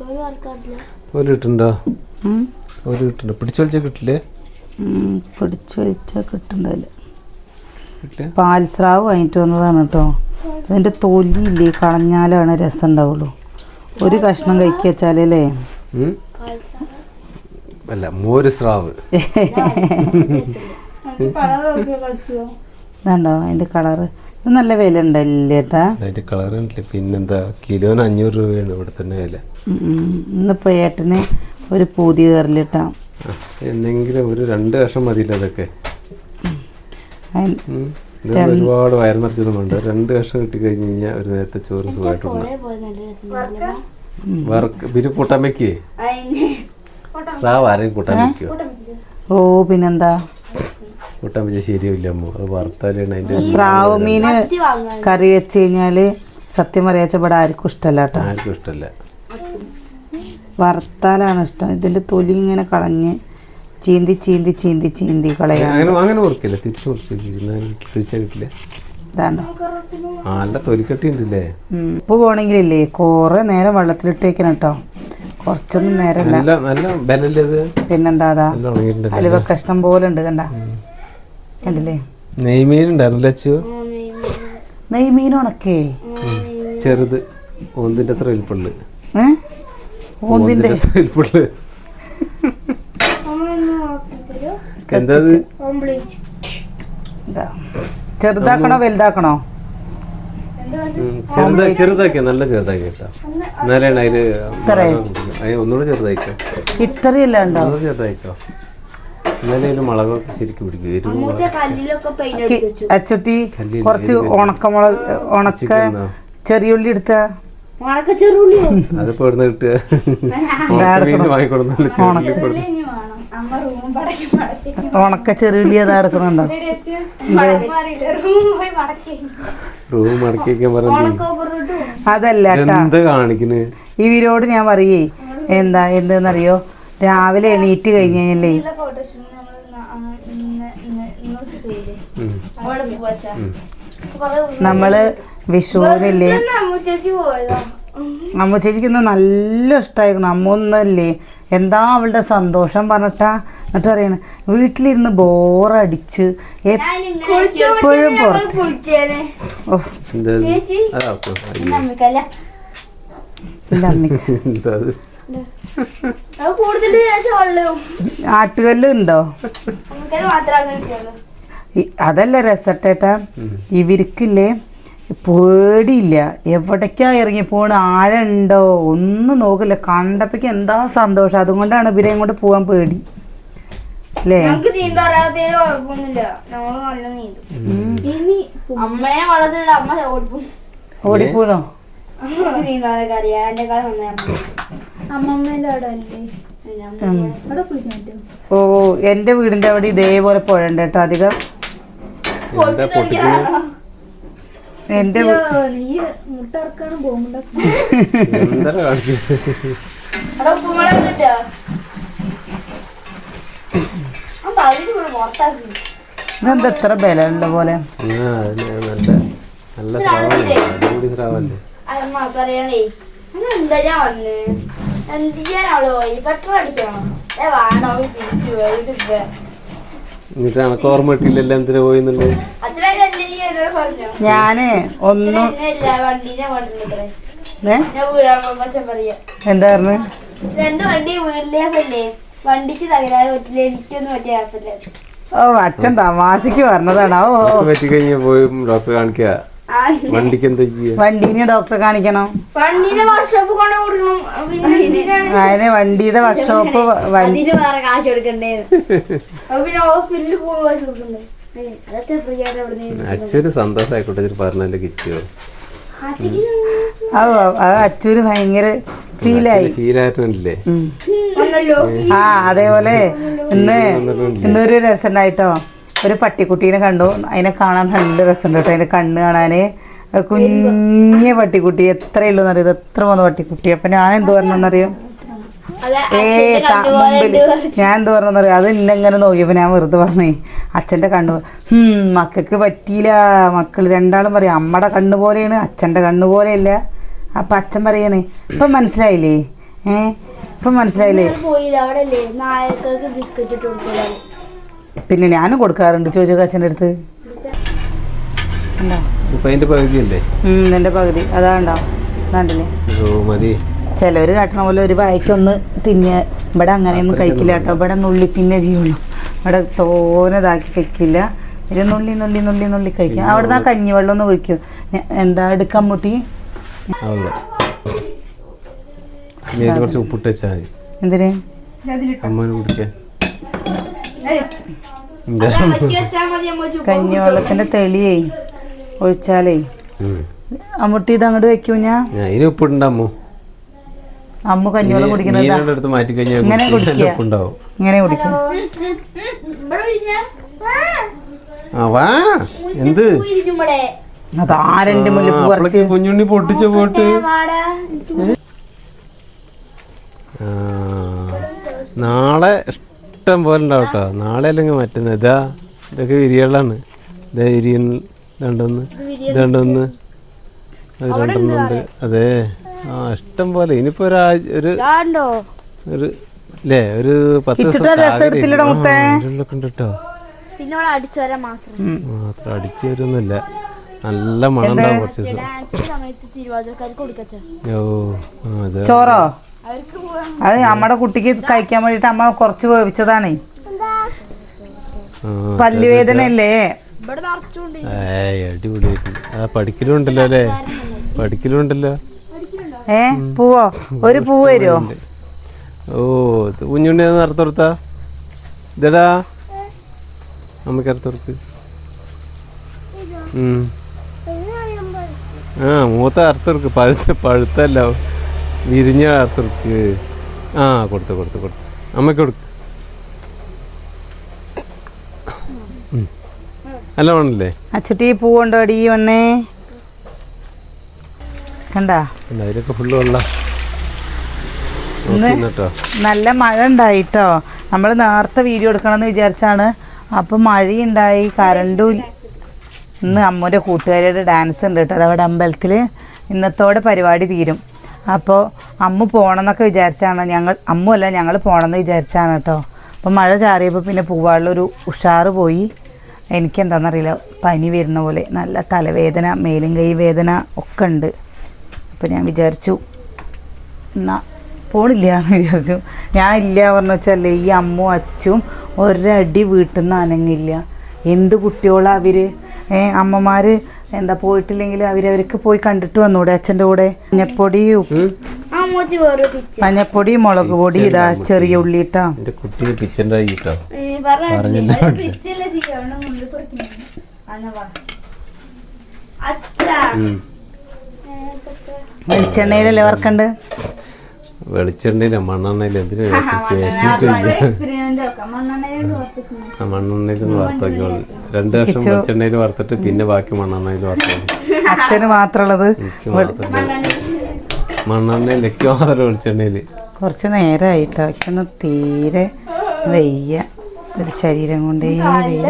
ഒരു. ഒരു കിട്ടുന്നുണ്ടോ? പിടിച്ചു വലിച്ചാൽ കിട്ടില്ലേ? പാൽസ്രാവ് വാങ്ങിട്ട് വന്നതാണ് കേട്ടോ. അതിന്റെ തൊലിയില്ലേ കളഞ്ഞാലാണ് രസം ഉണ്ടാവുള്ളൂ ഒരു കഷ്ണം കഴിക്കി വെച്ചാലല്ലേ ഉം? അല്ല മോര് സ്രാവ്. ഇതാണ്ടോ അതിന്റെ കളറ് നല്ല വില ഉണ്ടല്ലേ കളർ ഉണ്ടല്ലേ പിന്നെന്താ? കിലോന് അഞ്ഞൂറ് രൂപയാണ് ഇവിടെ തന്നെ വില. ഇന്നിപ്പോൾ ഏട്ടന് ഒരു പൂതി കയറിലിട്ടാ എന്തെങ്കിലും ഒരു രണ്ട് കഷ്ണം മതിയില്ല അതൊക്കെ. ഒരുപാട് വയർ രണ്ട് വർഷം കിട്ടി കഴിഞ്ഞ് കഴിഞ്ഞാൽ ഒരു നേരത്തെ ചോറ് സുഖമായിട്ടുണ്ട് വർക്ക്? പിന്നെ കൂട്ടാൻ വെക്കേ ആരെയും കൂട്ടാൻ വെക്കോ ഓ പിന്നെന്താ? കൂട്ടാൻ പറ്റിയ ശരിയല്ല അമ്മ. അത് വറുത്താലാണ് അതിന്റെ സ്രാവ് മീന് കറി വെച്ച് കഴിഞ്ഞാൽ സത്യം പറയാച്ച ഇവിടെ ആർക്കും ഇഷ്ടമല്ല കേട്ടോ. ആർക്കും ഇഷ്ടമല്ല. വറുത്താലാണ് ഇഷ്ടം. ഇതിന്റെ തൊലി ഇങ്ങനെ കളഞ്ഞ് ചീന്തി ചീന്തി ചീന്തി ചീന്തി കളയാം അങ്ങനെ അങ്ങനെ മുറിക്കില്ല. തിരിച്ചു മുറിച്ച് തിരിച്ചാൽ കിട്ടില്ല ഇതാണ്ടോ? ആ നല്ല തൊലിക്കട്ടി ഉണ്ടല്ലേ. ഉപ്പ് പോകണമെങ്കിലില്ലേ കുറേ നേരം വെള്ളത്തിലിട്ടേക്കണം കേട്ടോ കുറച്ചൊന്നും നേരമല്ല നല്ല നല്ല ബലല്ലേ ഇത്? പിന്നെന്താ അലുവ കഷ്ണം പോലെ ഉണ്ട് കണ്ട. കണ്ടില്ലേ? നെയ്മീൻ ഉണ്ടായിരുന്നില്ല അച്ചു? നെയ്മീൻ ഉണക്കേ ചെറുത്. ഓന്തിന്റെ അത്ര വലിപ്പുള്ളു എന്താ ഇതാ. ചെറുതാക്കണോ വലുതാക്കണോ? ചെറുതാ ചെറുതാക്കിയ നല്ല ചെറുതാക്കി കേട്ടോ എന്നാലാണ് അതിൽ ഒന്നുകൂടെ ചെറുതായിക്കോ. ഇത്രയല്ല ചെറുതായിക്കോ. അച്ചുട്ടി കുറച്ച് ഉണക്കമുളക് ഉണക്ക ചെറിയുള്ളി എടുത്ത. ഉണക്ക ചെറിയുള്ളി അതാ എടുക്കണുണ്ടോ റൂം പറഞ്ഞു അതല്ല ഇവരോട് ഞാൻ പറയേ എന്താ എന്തെന്നറിയോ? രാവിലെ എണീറ്റ് കഴിഞ്ഞ് കഴിഞ്ഞല്ലേ? നമ്മൾ വിഷുവിനില്ലേ? അമ്മ ചേച്ചി പോയതാ. അമ്മ ചേച്ചിക്ക് ഇന്ന് നല്ല ഇഷ്ടമായിരുന്നു അമ്മ ഒന്നല്ലേ എന്താ അവളുടെ സന്തോഷം പറഞ്ഞിട്ടാ? എന്നിട്ട് പറയണ വീട്ടിലിരുന്ന് ബോറടിച്ച് എപ്പോഴും പുറത്ത്. ഇല്ല അമ്മയ്ക്ക് ആട്ടുകല്ല് ഉണ്ടോ അതല്ല രസട്ടേട്ടാ ഇവർക്കില്ലേ പേടിയില്ല. എവിടേക്കാ ഇറങ്ങി പോണ? ആഴുണ്ടോ? ഒന്നും നോക്കില്ല. കണ്ടപ്പോഴേക്ക് എന്താ സന്തോഷം. അതുകൊണ്ടാണ് ഇവരെ കൊണ്ട് പോകാൻ പേടി. അല്ലേ? ഓടിപ്പോണോ? അറിയാം. ഓ എന്റെ വീടിന്റെ അവിടെ ഇതേപോലെ പുഴ ഉണ്ട് കേട്ടോ അധികം. എന്റെ ഇതെന്താ ഇത്ര ബലമുള്ള പോലെ? ആ നല്ല നല്ല സ്രാവല്ലേ സ്രാവല്ലേ അമ്മ പറയണേ. അങ്ങനെ എന്താ ഞാൻ വന്ന്? എന്ത് ചെയ്യാനാളോ പോയി പെട്രോൾ അടിക്കണം. ഏ വേണോ തിരിച്ചു പോയി. എന്നിട്ട് എനക്ക് ഓർമ്മ കിട്ടിയില്ലല്ലോ എന്തിനാ പോയിന്നുള്ളത് ഞാൻ ഒന്നും എന്താ പറഞ്ഞു? രണ്ട് വണ്ടി വീട്ടിലേക്കല്ലേ വണ്ടിക്ക് തകരാറ് പറ്റില്ല? എനിക്കൊന്നും പറ്റിയ ഓ അച്ഛൻ തമാശക്ക് പറഞ്ഞതാണ്. ഓ ഓ. പറ്റിക്കഴിഞ്ഞാ പോയി ഡോക്ടറെ കാണിക്കുക വണ്ടിക്ക് എന്താ ചെയ്യാ? വണ്ടീനെ ഡോക്ടറെ കാണിക്കണം? വണ്ടീനെ വർക്ക്ഷോപ്പ് കൊണ്ട് കൊടുക്കണം പിന്നെ എന്തിനാണ്? അതിന് വണ്ടിയുടെ വർക്ക്ഷോപ്പ് വണ്ടി അതിന് വേറെ കാശ് കൊടുക്കണ്ടേ? അപ്പൊ പിന്നെ ഹോസ്പിറ്റലിൽ പോകുന്ന കാശ് കൊടുക്കണ്ടേ? ഏയ്, അതൊക്കെ ഫ്രീ ആയിട്ട് അവിടെ നിന്ന് അച്ഛന് സന്തോഷമായിക്കോട്ടെ പറഞ്ഞാലേ കിട്ടിയോ? ഓ അത് അച്ചൂര് ഭയങ്കര ഫീലായി. ആ അതേപോലെ ഇന്ന് ഇന്നൊരു രസമുണ്ടായിട്ടോ? ഒരു പട്ടിക്കുട്ടീനെ കണ്ടു. അതിനെ കാണാൻ നല്ല രസമുണ്ട് കേട്ടോ. അതിന്റെ കണ്ണ് കാണാൻ കുഞ്ഞ പട്ടിക്കുട്ടി. എത്രയുള്ളൂ എന്നറിയത് എത്ര വന്ന പട്ടിക്കുട്ടി. അപ്പൊ ഞാൻ എന്ത് പറഞ്ഞെന്നറിയോ? ഏ മുമ്പിൽ ഞാൻ എന്ത് പറഞ്ഞെന്നറിയോ? അത് ഇന്നെങ്ങനെ നോക്കിയപ്പോൾ ഞാൻ വെറുതെ പറഞ്ഞേ അച്ഛന്റെ കണ്ണ് മക്കൾക്ക് പറ്റിയില്ല. മക്കൾ രണ്ടാളും പറയും അമ്മയുടെ കണ്ണ് പോലെയാണ് അച്ഛന്റെ കണ്ണ് പോലെയല്ല. അപ്പൊ അച്ഛൻ പറയണേ ഇപ്പൊ മനസ്സിലായില്ലേ? ഏ ഇപ്പം മനസ്സിലായില്ലേ? പിന്നെ ഞാനും കൊടുക്കാറുണ്ട്. ചോദിച്ചു കാശിന്റെ അടുത്ത്. എന്റെ പകുതി. കണ്ടില്ലേ? ഓ മതി. ചിലവർ കാട്ടണ പോലെ ഒരു വായിക്കൊന്ന് തിന്ന ഇവിടെ അങ്ങനെയൊന്നും കഴിക്കില്ല കേട്ടോ. ഇവിടെ നുള്ളി തിന്നേ ചെയ്യുള്ളൂ. ഇവിടെ തോനതാക്കി കഴിക്കില്ല ഇത് നുള്ളി നുള്ളി നുള്ളി നുള്ളി കഴിക്കും. അവിടെ നിന്ന് കഞ്ഞിവെള്ളം ഒന്ന് ഒഴിക്കും. ഞ- എന്താ എടുക്കാൻ മുട്ടി? എന്തിന്? കഞ്ഞിവെള്ളത്തിന്റെ തെളിയേ ഒഴിച്ചാലേ. അമ്മുട്ടി ഇത് അങ്ങോട്ട് വെക്കൂ ഞാൻ അതിന് ഉപ്പിട്ടുണ്ടാമോ അമ്മ. കഞ്ഞിവെള്ളം കുടിക്കുന്നത് മാറ്റി കഴിഞ്ഞാൽ ഇങ്ങനെ ഇങ്ങനെ കുടിക്കും. എന്ത്. അതാരെന്റെ കുറച്ച് കുഞ്ഞുണ്ണി പൊട്ടിച്ച പോട്ട്. നാളെ ഇഷ്ടം പോലെ ഉണ്ടാവും കേട്ടോ നാളെ അല്ലെങ്കിൽ മറ്റുന്ന. ഇതാ ഇതൊക്കെ വിരികളാണ് ഇതാ വിരിയൻ രണ്ടൊന്ന് ഇത് രണ്ടൊന്ന് അത് രണ്ടെണ്ണുണ്ട് അതെ. ആ ഇഷ്ടം പോലെ. ഇനിയിപ്പോ ഒരാഴ്ച ഒരു? ഒരു അല്ലേ ഒരു പത്ത് ദിവസം ഇച്ചിട്ട് മുത്തേ. ഉള്ളൊക്കെ ഉണ്ട് കേട്ടോ പിന്നെ അവളെ അടിച്ചു വരാൻ മാത്രം. അടിച്ചു വരുന്നില്ല നല്ല മണം ഉണ്ടാവും കുറച്ച് ദിവസം. ഓ അതെ. ചോറോ? അവർക്ക് അത് നമ്മുടെ കുട്ടിക്ക് കഴിക്കാൻ വേണ്ടിട്ട് അമ്മ കുറച്ച് വേവിച്ചതാണേ. പല്ലുവേദന അല്ലേ പഠിക്കലുണ്ടല്ലോ അല്ലേ? പഠിക്കലുണ്ടല്ലോ? ഏ പൂവോ? ഒരു പൂവ് വരുമോ ഓ കുഞ്ഞുണ്ണി അറുത്തൊടുത്താ ഇതടാ. അമ്മയ്ക്ക് അറുത്തൊടുക്ക് ഉം. ആ മൂത്ത അറുത്തുറക്ക് പഴുത്ത പഴുത്തല്ല. വിരിഞ്ഞ അറുത്തൊടുക്ക് ആ കൊടുത്തു കൊടുത്തു കൊടുത്തു. അമ്മയ്ക്ക് കൊടുക്ക. നല്ല വേണല്ലേ അച്ചുട്ടി പൂ കൊണ്ടോ അടി വന്നേ. കണ്ടാ? അതിലൊക്കെ ഫുള്ള് വെള്ളം. നല്ല മഴ ഉണ്ടായിട്ടോ. നമ്മൾ നേരത്തെ വീഡിയോ എടുക്കണമെന്ന് വിചാരിച്ചാണ്. അപ്പം മഴയുണ്ടായി കറണ്ടും. ഇന്ന് അമ്മൂന്റെ കൂട്ടുകാരുടെ ഡാൻസ് ഉണ്ട് കേട്ടോ. അതവിടെ അമ്പലത്തിൽ ഇന്നത്തോടെ പരിപാടി തീരും. അപ്പോൾ അമ്മ പോകണമെന്നൊക്കെ വിചാരിച്ചാണ്. ഞങ്ങൾ അമ്മ അല്ല ഞങ്ങൾ പോകണമെന്ന് വിചാരിച്ചാണ് കേട്ടോ അപ്പം മഴ ചാറിയപ്പോൾ പിന്നെ പൂവാളിലൊരു ഉഷാറ് പോയി. എനിക്കെന്താണെന്നറിയില്ല പനി വരുന്ന പോലെ നല്ല തലവേദന മേലും കൈ വേദന ഒക്കെ ഉണ്ട്. അപ്പോൾ ഞാൻ വിചാരിച്ചു എന്നാ പോണില്ല എന്ന് വിചാരിച്ചു. ഞാൻ ഇല്ല പറഞ്ഞു വെച്ചാൽ ഈ അമ്മും അച്ചും ഒരടി വീട്ടിൽ നിന്ന് അനങ്ങില്ല. എന്ത് കുട്ടികളാണ് അവർ അമ്മമാർ എന്താ പോയിട്ടില്ലെങ്കിൽ അവരവർക്ക് പോയി കണ്ടിട്ട് വന്നൂടെ അച്ഛന്റെ കൂടെ? മഞ്ഞപ്പൊടി മഞ്ഞപ്പൊടി മുളക് പൊടി ഇതാ ചെറിയ ഉള്ളി ഇട്ടാ. കേട്ടോ പറഞ്ഞില്ല? വെളിച്ചെണ്ണയിലല്ലേ വറക്കണ്ട്? വെളിച്ചെണ്ണയിലെ എന്തിനു മണ്ണെണ്ണയിൽ രണ്ട് വർഷം വെളിച്ചെണ്ണയിൽ വറുത്തിട്ട് പിന്നെ ബാക്കി മണ്ണെണ്ണയിൽ വറുത്തോളൂ അച്ഛന് മാത്രമുള്ളത്. വെളിച്ചെണ്ണയിൽ കുറച്ച് നേരമായിട്ടോ അച്ഛന് തീരെ വയ്യ. ഒരു ശരീരം കൊണ്ടേ വയ്യ.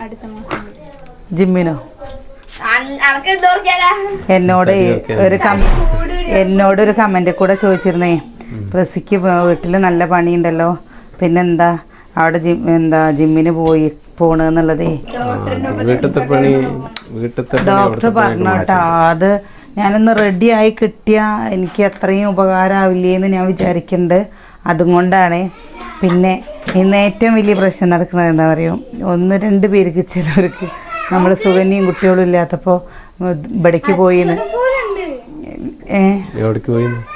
അടുത്ത മാസം. ജിമ്മിനോ? എന്നോട് ഒരു എന്നോടൊരു എന്നോട് ഒരു കമന്റ് കൂടെ ചോദിച്ചിരുന്നേ. പ്രസിക്ക് വീട്ടിൽ നല്ല പണിയുണ്ടല്ലോ. പിന്നെന്താ? അവിടെ ജിം എന്താ ജിമ്മിന് പോയി പോണെന്നുള്ളതേ. വീട്ടിലത്തെ പണി വീട്ടിലത്തെ ഡോക്ടർ പറഞ്ഞു കേട്ടോ അത് ഞാനൊന്ന് റെഡി ആയി കിട്ടിയ എനിക്ക് അത്രയും ഉപകാരമാവില്ലേന്ന് ഞാൻ വിചാരിക്കുന്നുണ്ട് അതുകൊണ്ടാണ് പിന്നെ ഇന്ന് ഏറ്റവും വലിയ പ്രശ്നം നടക്കുന്നത് എന്താ പറയുക ഒന്ന് രണ്ട് പേർക്ക് ചിലവർക്ക് നമ്മൾ സുകന്യയും കുട്ടികളും ഇല്ലാത്തപ്പോൾ ഇവിടേക്ക് പോയിന്ന്.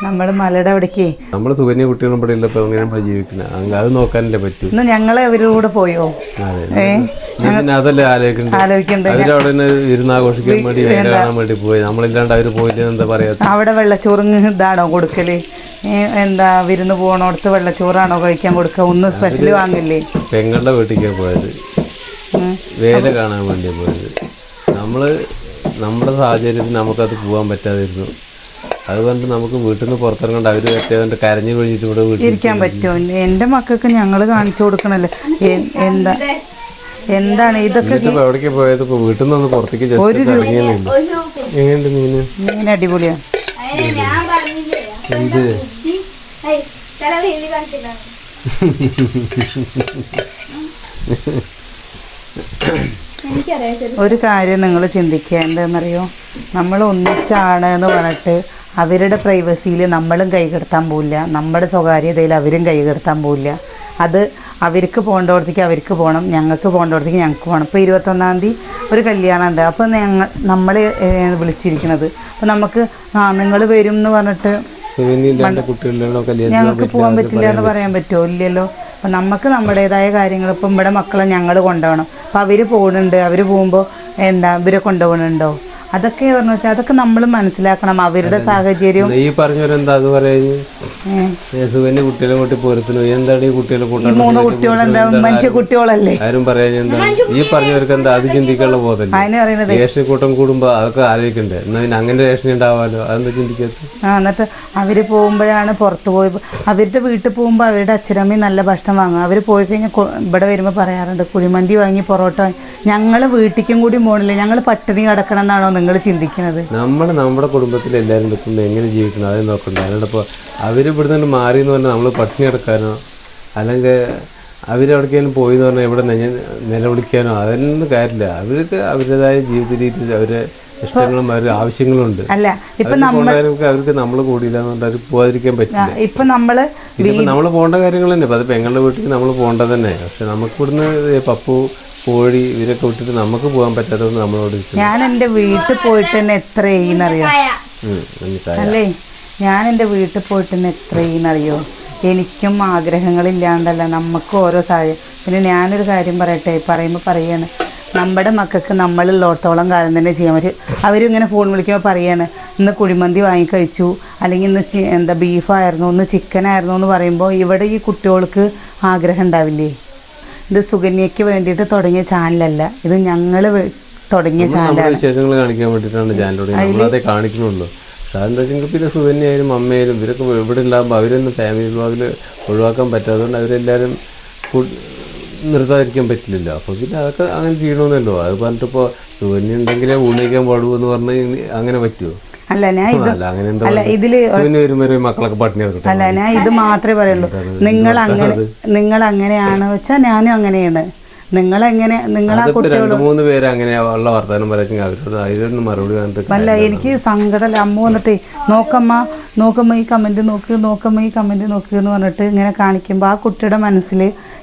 നമ്മൾ മലയുടെ അവിടേക്ക്. നമ്മൾ സുകന്യ കുട്ടികളും ഇവിടെ എങ്ങനെ നമ്മൾ ജീവിക്കുന്നത് അത് നോക്കാനല്ലേ പറ്റൂ. ഇന്ന് ഞങ്ങൾ അവരുടെ പോയോ? അതല്ലേ ആലോചിക്കുന്നത് അവരവിടെ ഇരുന്നാഘോഷിക്കാൻ വേണ്ടി വേല കാണാൻ വേണ്ടി പോയി. നമ്മളില്ലാണ്ട് അവർ പോയില്ലെന്ന് എന്താ പറയാ അവിടെ വെള്ളച്ചോറിന് ഇതാണോ കൊടുക്കൽ? എന്താ വിരുന്ന് പോകണോടത്ത് വെള്ളച്ചോറാണോ കഴിക്കാൻ കൊടുക്കുക ഒന്നും സ്പെഷ്യൽ വാങ്ങില്ലേ? പെങ്ങളുടെ വീട്ടിലേക്കാണ് പോയത്. വേല കാണാൻ വേണ്ടി പോയത്. നമ്മൾ നമ്മുടെ സാഹചര്യത്തിൽ നമുക്കത് പോകാൻ പറ്റാതിരുന്നു. അതുകൊണ്ട് നമുക്ക് വീട്ടിൽ നിന്ന് പുറത്തിറങ്ങണ്ട. അവർ പറ്റിയതുകൊണ്ട് കരഞ്ഞു കഴിഞ്ഞിട്ട് ഇവിടെ വീട്ടിൽ ഇരിക്കാൻ പറ്റുമോ? എന്റെ മക്കൾക്ക് ഞങ്ങൾ കാണിച്ചു കൊടുക്കണല്ലോ? എന്താ എന്താണ് ഇതൊക്കെ എവിടേക്ക് പോയത്? വീട്ടിൽ നിന്ന് പുറത്തേക്ക് എങ്ങനെയുണ്ട് മീന്? മീൻ അടിപൊളിയാണ് എന്ത്? ഏയ്, ഒരു കാര്യം നിങ്ങൾ ചിന്തിക്കുക. എന്താണെന്നറിയോ? നമ്മൾ ഒന്നിച്ചാണ് എന്ന് പറഞ്ഞിട്ട് അവരുടെ പ്രൈവസിയിൽ നമ്മളും കൈകടത്താൻ പോവില്ല. നമ്മുടെ സ്വകാര്യതയിൽ അവരും കൈകടത്താൻ പോവില്ല. അത് അവർക്ക് പോകേണ്ടവർത്തേക്ക് അവർക്ക് പോകണം. ഞങ്ങൾക്ക് പോകേണ്ടവർത്തേക്ക് ഞങ്ങൾക്ക് പോകണം. ഇപ്പോൾ ഇരുപത്തൊന്നാം തീയതി ഒരു കല്യാണം ഉണ്ട്. അപ്പോൾ ഞങ്ങൾ നമ്മൾ വിളിച്ചിരിക്കുന്നത്. അപ്പോൾ നമുക്ക് ആ നിങ്ങൾ വരും എന്ന് പറഞ്ഞിട്ട് ഞങ്ങൾക്ക് പോകാൻ പറ്റില്ല എന്ന് പറയാൻ പറ്റുമോ? ഇല്ലല്ലോ. അപ്പം നമുക്ക് നമ്മുടേതായ കാര്യങ്ങൾ ഇപ്പം ഇവിടെ മക്കളെ ഞങ്ങൾ കൊണ്ടുപോകണം. അപ്പം അവർ പോകുന്നുണ്ട് അവർ പോകുമ്പോൾ എന്താ ഇവരെ കൊണ്ടുപോകണുണ്ടോ അതൊക്കെ പറഞ്ഞു വെച്ചാൽ അതൊക്കെ നമ്മൾ മനസ്സിലാക്കണം. അവരുടെ സാഹചര്യം ഈ പറഞ്ഞവരെന്താ അത് പറയുന്നത്? സുഗന്യ കുട്ടികളെ കൂട്ടി പോരത്തിന്. എന്താണ് ഈ കുട്ടികളെ കൂട്ടാൻ മൂന്ന് കുട്ടികളെന്താ മനുഷ്യ കുട്ടികളല്ലേ? ആരും പറയാൻ എന്താ? ഈ പറഞ്ഞവർക്ക് എന്താ? അത് ചിന്തിക്കാനുള്ള ബോധമില്ല. റേഷൻ കൂട്ടം കൂടുമ്പോ അതൊക്കെ ആലോചിക്കണ്ടേ? എന്നാ പിന്നെ അങ്ങനെ റേഷൻ ഉണ്ടാവാലോ? അതെന്താ ചിന്തിക്കാത്ത ആ എന്നിട്ട് അവർ പോകുമ്പോഴാണ് പുറത്ത് പോയി അവരുടെ വീട്ടിൽ പോകുമ്പോൾ അവരുടെ അച്ഛനമ്മയും നല്ല ഭക്ഷണം വാങ്ങും. അവർ പോയി കഴിഞ്ഞാൽ ഇവിടെ വരുമ്പോൾ പറയാറുണ്ട് കുഴിമന്തി വാങ്ങി പൊറോട്ട വാങ്ങി. ഞങ്ങൾ വീട്ടിലേക്കും കൂടി പോകണില്ല ഞങ്ങൾ പട്ടിണി കടക്കണം എന്നാണോ നിങ്ങൾ ചിന്തിക്കുന്നത്? നമ്മൾ നമ്മുടെ കുടുംബത്തിൽ എല്ലാവരും എങ്ങനെ ജീവിക്കണം? അത് നോക്കണ്ട. അല്ലാണ്ട് അവർ ഇവിടുന്ന് മാറി എന്ന് പറഞ്ഞാൽ നമ്മൾ പട്ടിണി കിടക്കാനോ അല്ലെങ്കിൽ അവരെവിടേക്കെങ്കിലും പോയി എന്ന് പറഞ്ഞാൽ ഇവിടെ നെഞ്ഞ നിലവിളിക്കാനോ അതൊന്നും കാര്യമില്ല. അവർക്ക് അവരുടേതായ ജീവിത രീതിയിൽ അവരെ ഇഷ്ടങ്ങളും അവരുടെ ആവശ്യങ്ങളും ഉണ്ട് അല്ല ഇപ്പൊ പോകേണ്ടവർക്ക് അവർക്ക് നമ്മൾ കൂടിയില്ല അവർക്ക് പോകാതിരിക്കാൻ പറ്റില്ല. ഇപ്പൊ നമ്മൾ നമ്മൾ പോകേണ്ട കാര്യങ്ങൾ തന്നെ. അത് പെങ്ങളുടെ വീട്ടിൽ നമ്മൾ പോകേണ്ടത് തന്നെ. പക്ഷെ നമുക്ക് ഇവിടുന്ന് പപ്പു കോഴി ഇവരൊക്കെ വിട്ടിട്ട് നമുക്ക് പോകാൻ പറ്റാത്തതുകൊണ്ട് നമ്മളോട് ഞാൻ എന്റെ വീട്ടിൽ പോയിട്ട് തന്നെ എത്ര ചെയ്യുന്നറിയാം അല്ലേ? ഞാൻ എന്റെ വീട്ടിൽ പോയിട്ട് തന്നെ എത്ര ചെയ്യുന്നറിയോ എനിക്കും ആഗ്രഹങ്ങളില്ലാണ്ടല്ല നമുക്കും ഓരോ സാഹചര്യം പിന്നെ ഞാനൊരു കാര്യം പറയട്ടെ പറയുമ്പോൾ പറയാണ് നമ്മുടെ മക്കൾക്ക് നമ്മളുള്ളോടത്തോളം കാലം തന്നെ ചെയ്യാൻ പറ്റും. അവരിങ്ങനെ ഫോൺ വിളിക്കുമ്പോൾ പറയാണ് ഇന്ന് കുഴിമന്തി വാങ്ങിക്കഴിച്ചു അല്ലെങ്കിൽ ഇന്ന് എന്താ ബീഫായിരുന്നു ഇന്ന് ചിക്കനായിരുന്നു എന്ന് പറയുമ്പോൾ ഇവിടെ ഈ കുട്ടികൾക്ക് ആഗ്രഹം ഉണ്ടാവില്ലേ? ഇത് സുകന്യയ്ക്ക് വേണ്ടിയിട്ട് തുടങ്ങിയ ചാനലല്ല ഇത് ഞങ്ങൾ തുടങ്ങിയ ചാനലാണ് കാണിക്കാൻ വേണ്ടിയിട്ടാണ് ചാനലോട് നമ്മളതേ കാണിക്കണുള്ളൂ എന്താ വെച്ചെങ്കിൽ പിന്നെ സുകന്യായാലും അമ്മയായാലും ഇവരൊക്കെ ഇവിടെ ഉണ്ടാകുമ്പോൾ അവരൊന്നും ഫാമിലി ബ്ലോഗിൽ ഒഴിവാക്കാൻ പറ്റാത്തതുകൊണ്ട് അവരെല്ലാവരും നിർത്താതിരിക്കാൻ പറ്റില്ലല്ലോ. അപ്പോൾ പിന്നെ അതൊക്കെ അങ്ങനെ ചെയ്യണമെന്നല്ലോ അത് പറഞ്ഞിട്ടിപ്പോൾ സുകന്യ ഉണ്ടെങ്കിലേ ഊണിക്കാൻ പാടുള്ളൂ എന്ന് പറഞ്ഞാൽ അങ്ങനെ പറ്റുമോ അല്ല ഞാൻ ഇത് അല്ല ഇതിൽ ഞാൻ ഇത് മാത്രമേ പറയുള്ളൂ. നിങ്ങൾ അങ്ങനെ നിങ്ങൾ അങ്ങനെയാണ് വെച്ചാൽ ഞാനും അങ്ങനെയാണ്. നിങ്ങൾ എങ്ങനെ നിങ്ങൾ ആ അതിപ്പോ മൂന്ന് പേര് അങ്ങനെ ഉള്ള വർത്തമാനം പറയുമെങ്കിൽ അവരോട് അതിലൊന്നും മറുപടി കണ്ടിട്ട് അല്ല എനിക്ക് സങ്കടമല്ല അമ്മ വന്നിട്ട് നോക്കമ്മ നോക്കമ്മ ഈ കമന്റ് നോക്ക് നോക്കമ്മ ഈ കമന്റ് നോക്ക് എന്ന് പറഞ്ഞിട്ട് ഇങ്ങനെ കാണിക്കുമ്പോൾ ആ കുട്ടിയുടെ മനസ്സിൽ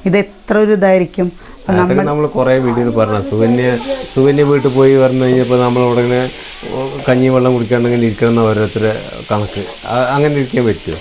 ഇത് എത്ര ഒരു ഇതായിരിക്കും. അതൊക്കെ നമ്മൾ കുറേ വീഡിയോയിൽ പറഞ്ഞു സുകന്യ സുകന്യ വീട്ടിൽ പോയി പറഞ്ഞു കഴിഞ്ഞപ്പോൾ നമ്മൾ ഉടനെ കഞ്ഞി വെള്ളം കുടിക്കാണ്ടെങ്കിൽ ഇരിക്കണം ഓരോരുത്തരെ കണക്ക്. അങ്ങനെ ഇരിക്കാൻ പറ്റുമോ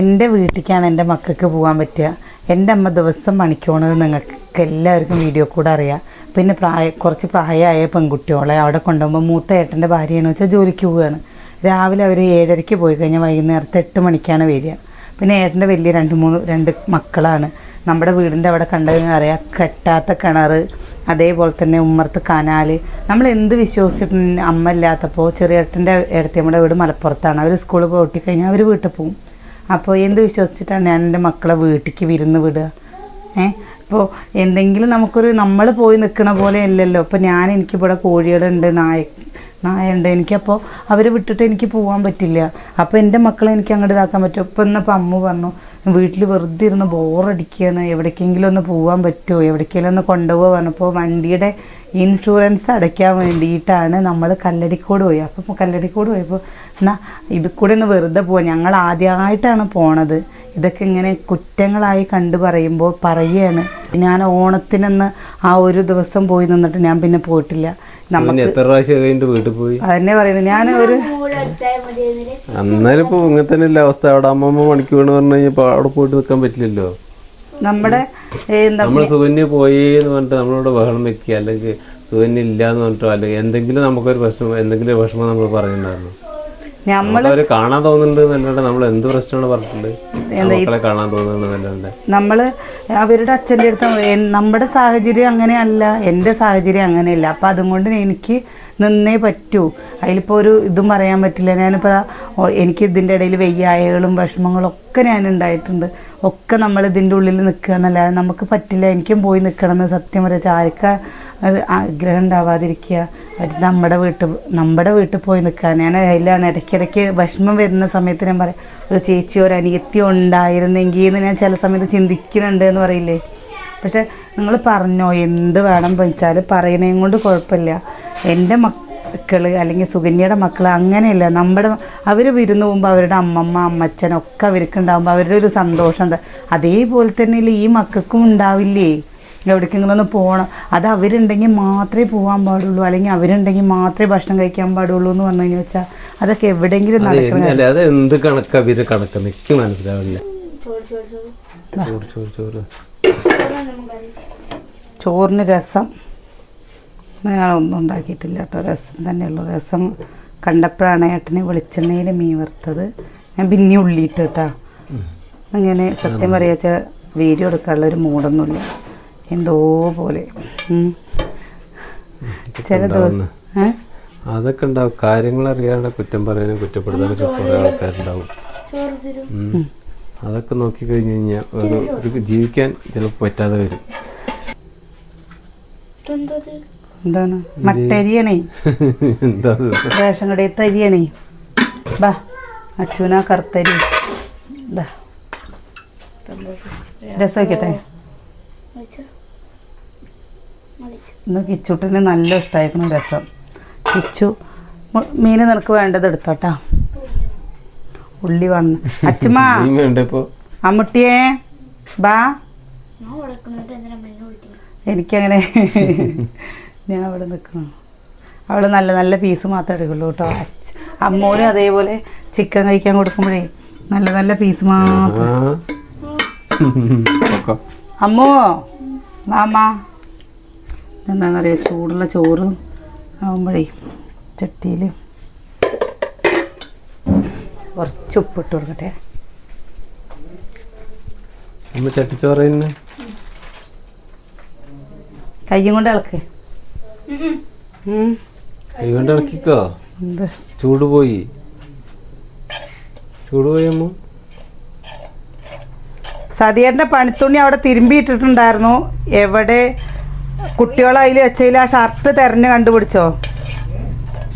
എന്റെ വീട്ടിലേക്കാണ് എന്റെ മക്കൾക്ക് പോകാൻ പറ്റുക. എന്റെ അമ്മ ദിവസം പണിക്കോണത് നിങ്ങൾക്ക് എല്ലാവർക്കും വീഡിയോ കൂടെ അറിയാം. പിന്നെ പ്രായ കുറച്ച് പ്രായമായ പെൺകുട്ടികളെ അവിടെ കൊണ്ടുപോകുമ്പോൾ മൂത്ത ഏട്ടന്റെ ഭാര്യയെന്ന് വെച്ചാൽ ജോലിക്ക് പോവുകയാണ്. രാവിലെ അവർ ഏഴരയ്ക്ക് പോയി കഴിഞ്ഞാൽ വൈകുന്നേരത്തെ എട്ട് മണിക്കാണ് വരിക. പിന്നെ ഏട്ടന്റെ വലിയ രണ്ട് മൂന്ന് രണ്ട് മക്കളാണ്. നമ്മുടെ വീടിന്റെ അവിടെ കണ്ടതെന്ന് അറിയാം കെട്ടാത്ത കിണർ അതേപോലെ തന്നെ ഉമ്മർത്ത് കനാൽ. നമ്മൾ എന്ത് വിശ്വസിച്ചിട്ട് അമ്മ ഇല്ലാത്തപ്പോൾ ചെറിയ ഏട്ടന്റെ ഏട്ടത്തിയമ്മയുടെ വീട് മലപ്പുറത്താണ്. അവർ സ്കൂളിൽ പോയി കഴിഞ്ഞാൽ അവർ വീട്ടിൽ പോകും അപ്പോൾ എന്ത് വിശ്വസിച്ചിട്ടാണ് ഞാൻ എന്റെ മക്കളെ വീട്ടിലേക്ക് വിരുന്ന് വിടുക? ഏ? ഇപ്പോൾ എന്തെങ്കിലും നമുക്കൊരു നമ്മൾ പോയി നിൽക്കണ പോലെ അല്ലല്ലോ. ഇപ്പോൾ ഞാൻ എനിക്കിവിടെ കോഴികളുണ്ട് നായ നായ നായുണ്ട് എനിക്കപ്പോൾ അവരെ വിട്ടിട്ട് എനിക്ക് പോകാൻ പറ്റില്ല. അപ്പോൾ എന്റെ മക്കളെ എനിക്ക് അങ്ങോട്ട് ഇതാക്കാൻ പറ്റും. ഇപ്പം ഇന്നിപ്പോൾ അമ്മ പറഞ്ഞു വീട്ടിൽ വെറുതെ ഇരുന്ന് ബോറടിക്കുകയാണ് എവിടേക്കെങ്കിലും ഒന്ന് പോകാൻ പറ്റുമോ? എവിടേക്കെങ്കിലും ഒന്ന് കൊണ്ടുപോകാൻ പറഞ്ഞപ്പോൾ വണ്ടിയുടെ ഇൻഷുറൻസ് അടയ്ക്കാൻ വേണ്ടിയിട്ടാണ് നമ്മൾ കല്ലടിക്കോട് പോയി. അപ്പോൾ കല്ലടിക്കോട് പോയപ്പോൾ എന്നാൽ ഇത് കൂടെ ഒന്ന് വെറുതെ പോവാം. ഞങ്ങൾ ആദ്യമായിട്ടാണ് പോണത്. ഇതൊക്കെ ഇങ്ങനെ കുറ്റങ്ങളായി കണ്ടു പറയുമ്പോൾ പറയുകയാണ്. ഞാൻ ഓണത്തിനെന്ന് ആ ഒരു ദിവസം പോയി നിന്നിട്ട് ഞാൻ പിന്നെ പോയിട്ടില്ല. എത്ര പ്രാവശ്യം വീട്ടിൽ പോയി? അതന്നെ പറയുന്നത് ഞാൻ ഒരു മൂടെടുത്താൽ മതി എന്നിട്ട് ഇപ്പോൾ ഇങ്ങനെ തന്നെ അല്ലേ അവസ്ഥ. അവിടെ അമ്മമ്മ പണിക്ക് വീണ് പറഞ്ഞു കഴിഞ്ഞപ്പോൾ അവിടെ പോയിട്ട് നിൽക്കാൻ പറ്റില്ലല്ലോ. നമ്മുടെ നമ്മൾ സുകന്യ പോയി എന്ന് പറഞ്ഞിട്ട് നമ്മളോട് ബഹളം വെക്കുക. അല്ലെങ്കിൽ സുകന്യ ഇല്ല എന്ന് പറഞ്ഞിട്ടോ അല്ലെങ്കിൽ എന്തെങ്കിലും നമുക്കൊരു പ്രശ്നം എന്തെങ്കിലും വിഷമം നമ്മൾ പറയുന്നുണ്ടായിരുന്നു. അവരെ കാണാൻ തോന്നുന്നുണ്ട് നമ്മൾ എന്ത് പ്രശ്നമാണ് പറഞ്ഞിട്ടുണ്ട്? അവരുടെ അച്ഛന്റെ അടുത്ത് നമ്മുടെ സാഹചര്യം അങ്ങനെയല്ല എന്റെ സാഹചര്യം അങ്ങനെയല്ല. അപ്പം അതുകൊണ്ട് എനിക്ക് നിന്നേ പറ്റൂ. അതിലിപ്പോൾ ഒരു ഇതും പറയാൻ പറ്റില്ല. ഞാനിപ്പോൾ എനിക്ക് ഇതിന്റെ ഇടയിൽ വെയ്യായകളും വിഷമങ്ങളും ഒക്കെ ഞാൻ ഉണ്ടായിട്ടുണ്ട്. ഒക്കെ നമ്മൾ ഇതിന്റെ ഉള്ളിൽ നിൽക്കുക എന്നല്ലാതെ നമുക്ക് പറ്റില്ല. എനിക്കും പോയി നിൽക്കണം എന്ന് സത്യം പറയാ ആർക്കാ ആഗ്രഹം ഉണ്ടാവാതിരിക്കുക? ഒരു നമ്മുടെ വീട്ടിൽ നമ്മുടെ വീട്ടിൽ പോയി നിൽക്കാൻ. ഞാൻ അതിലാണ് ഇടയ്ക്കിടയ്ക്ക് വിഷമം വരുന്ന സമയത്ത് ഞാൻ പറയാം ഒരു ചേച്ചി ഒരു അനിയത്തി ഉണ്ടായിരുന്നെങ്കിൽ എന്ന് ഞാൻ ചില സമയത്ത് ചിന്തിക്കുന്നുണ്ട് എന്ന് പറയില്ലേ. പക്ഷെ നിങ്ങൾ പറഞ്ഞോ എന്ത് വേണം വെച്ചാൽ പറയണേം കൊണ്ട് കുഴപ്പമില്ല. എന്റെ മക്കൾ അല്ലെങ്കിൽ സുകന്യയുടെ മക്കൾ അങ്ങനെയല്ല. നമ്മുടെ അവർ വിരുന്ന് പോകുമ്പോൾ അവരുടെ അമ്മമ്മ അമ്മച്ചൻ ഒക്കെ അവർക്ക് ഉണ്ടാകുമ്പോൾ അവരുടെ ഒരു സന്തോഷം അതേപോലെ തന്നെ ഈ മക്കൾക്കും ഉണ്ടാവില്ലേ? എവിടേക്കെങ്കിലും ഒന്ന് പോകണം അത് അവരുണ്ടെങ്കിൽ മാത്രമേ പോകാൻ പാടുള്ളൂ. അല്ലെങ്കിൽ അവരുണ്ടെങ്കിൽ മാത്രമേ ഭക്ഷണം കഴിക്കാൻ പാടുള്ളൂ എന്ന് പറഞ്ഞു കഴിഞ്ഞാൽ വെച്ചാൽ അതൊക്കെ എവിടെയെങ്കിലും അത് എന്ത് കണക്ക് അവർ കണക്ക്? എനിക്ക് മനസ്സിലാവില്ല ചോറ് ചോറ് ചോറ്. ചോറ് ചോറ് ചോറ് ചോറ്. ചോറിന് രസം. ഞാനൊന്നും ഉണ്ടാക്കിയിട്ടില്ല കേട്ടോ. രസം തന്നെയുള്ളൂ. രസം കണ്ടപ്പോഴാണ് ഏട്ടനെ വെളിച്ചെണ്ണയിൽ മീൻ വറുത്തത്. ഞാൻ പിന്നെ ഉള്ളിയിട്ട് കേട്ടോ. അങ്ങനെ സത്യം പറയാച്ച വീഡിയോ എടുക്കാനുള്ള ഒരു മൂടൊന്നുമില്ല. എന്തോ പോലെ. ചില ദിവസം? അതൊക്കെ ഉണ്ടാവും. കാര്യങ്ങൾ അറിയാണ്ട് കുറ്റം പറയാനും കുറ്റപ്പെടുത്താനൊക്കെ കുറെ ആൾക്കാരുണ്ടാവും. അതൊക്കെ നോക്കി കഴിഞ്ഞു കഴിഞ്ഞാൽ ഒരു ഒരു ജീവിക്കാൻ ചിലപ്പോൾ പറ്റാതെ വരും. എന്താണ്? മട്ടരിയണേ. എന്താ ഇത്? റേഷൻ കടയിൽ തരിയണേ. ബാ അച്ഛന കറുത്തരി. രസം വയ്ക്കട്ടെ ഇന്ന് കിച്ചുട്ടിന് നല്ല ഇഷ്ടമായിരുന്നു രസം. കിച്ചു മീൻ മീന് നിനക്ക് വേണ്ടത് എടുത്തോട്ടാ. ഉള്ളി വന്ന്. അച്ഛമ്മ അമ്മുട്ടിയേ ബാ. എനിക്കങ്ങനെ ഞാൻ അവിടെ നിൽക്കണം അവൾ നല്ല നല്ല പീസ് മാത്രമേ എടുക്കുള്ളൂ കേട്ടോ. അമ്മോനും അതേപോലെ ചിക്കൻ കഴിക്കാൻ കൊടുക്കുമ്പോഴേ നല്ല നല്ല പീസ് മാത്രം. അമ്മോ മാമ. എന്താണെന്നറിയാം? ചൂടുള്ള ചോറ് ആകുമ്പോഴേ ചട്ടിയിൽ കുറച്ച് ഉപ്പിട്ട് കൊടുക്കട്ടെ. ചട്ടിച്ചോറ് കയ്യും കൊണ്ട് ഇളക്ക്. കൈ കൊണ്ട് ഇളക്കിക്കോ. എന്ത്? ചൂട് പോയി. ചൂട് പോയി അമ്മ. സതിയേട്ടന്റെ പണിത്തുണി അവിടെ തിരുമ്പിയിട്ടിട്ടുണ്ടായിരുന്നു. എവിടെ കുട്ടികളെ അതിൽ വെച്ചതിൽ ആ ഷർട്ട് തെരഞ്ഞ് കണ്ടുപിടിച്ചോ?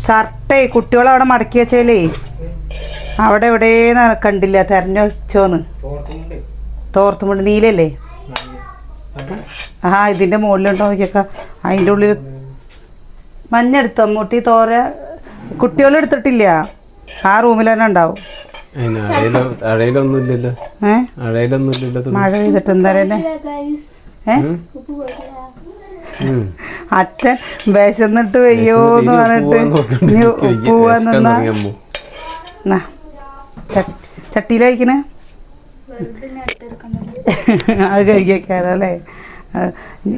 ഷർട്ടേ കുട്ടികളെ അവിടെ മടക്കി വെച്ചാലേ. അവിടെ എവിടെ കണ്ടില്ല തെരഞ്ഞു വെച്ചോന്ന്. തോർത്തുമുണ്ട് നീലല്ലേ? ആ ഇതിന്റെ മുകളിലുണ്ടോ നോക്കിയൊക്കെ. അതിന്റെ ഉള്ളിൽ മഞ്ഞെടുത്തോ? അമ്മൂട്ടി തോര കുട്ടികളെടുത്തിട്ടില്ല ആ റൂമിൽ തന്നെ ഉണ്ടാവും. മഴ പെയ്തിട്ട് എന്താ അച്ഛൻ വിശന്നിട്ട് വയ്യോ എന്ന് പറഞ്ഞിട്ട് പോവാൻ ഇനി നിന്നാ. ചട്ടിയിൽ കഴിക്കണേ ഞാൻ അത് കഴിക്കാറല്ലേ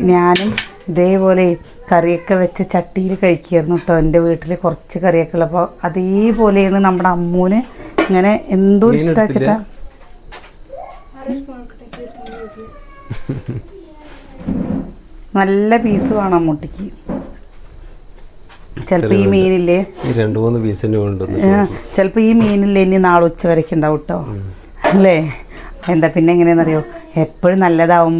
ഞാനും ഇതേപോലെ കറിയൊക്കെ വെച്ച് ചട്ടിയിൽ കഴിക്കുമായിരുന്നു കേട്ടോ. എന്റെ വീട്ടിൽ കുറച്ച് കറിയൊക്കെ ഉള്ളപ്പോൾ അതേപോലെയാണ് നമ്മുടെ അമ്മൂന് ഇങ്ങനെ എന്തോ ഇഷ്ടം എടുക്കട്ടെ നല്ല പീസ് വേണം മുട്ടിക്ക് ചിലപ്പോൾ ഈ മീനില്ലേ? രണ്ട് മൂന്ന് പീസിന് കൊണ്ടുവന്നു ചിലപ്പോൾ ഈ മീനില്ലേ ഇനി നാളെ ഉച്ച വരയ്ക്ക് ഉണ്ടാവും കേട്ടോ അല്ലേ? എന്താ പിന്നെ എങ്ങനെയാണെന്നറിയോ എപ്പോഴും നല്ലതാവും.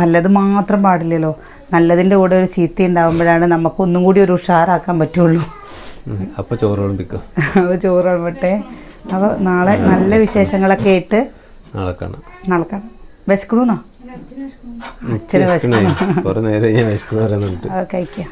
നല്ലത് മാത്രം പാടില്ലല്ലോ. നല്ലതിന്റെ കൂടെ ഒരു ചീത്ത ഉണ്ടാവുമ്പോഴാണ് നമുക്ക് ഒന്നും കൂടി ഒരു ഉഷാറാക്കാൻ പറ്റുള്ളൂ. അപ്പൊ ചോറ് കൊണ്ടിക്കോ അപ്പോൾ ചോറ് വിളമ്പട്ടെ. അപ്പോൾ നാളെ നല്ല വിശേഷങ്ങളൊക്കെ ആയിട്ട് നാളെ കാണാം. നടക്കാം വിശക്കണമെന്നോ എനിക്ക് വിശക്കണേ? കുറെ നേരം ഞാൻ വിശക്കുന്ന പറയുന്നുണ്ട് അത് കഴിക്കാം.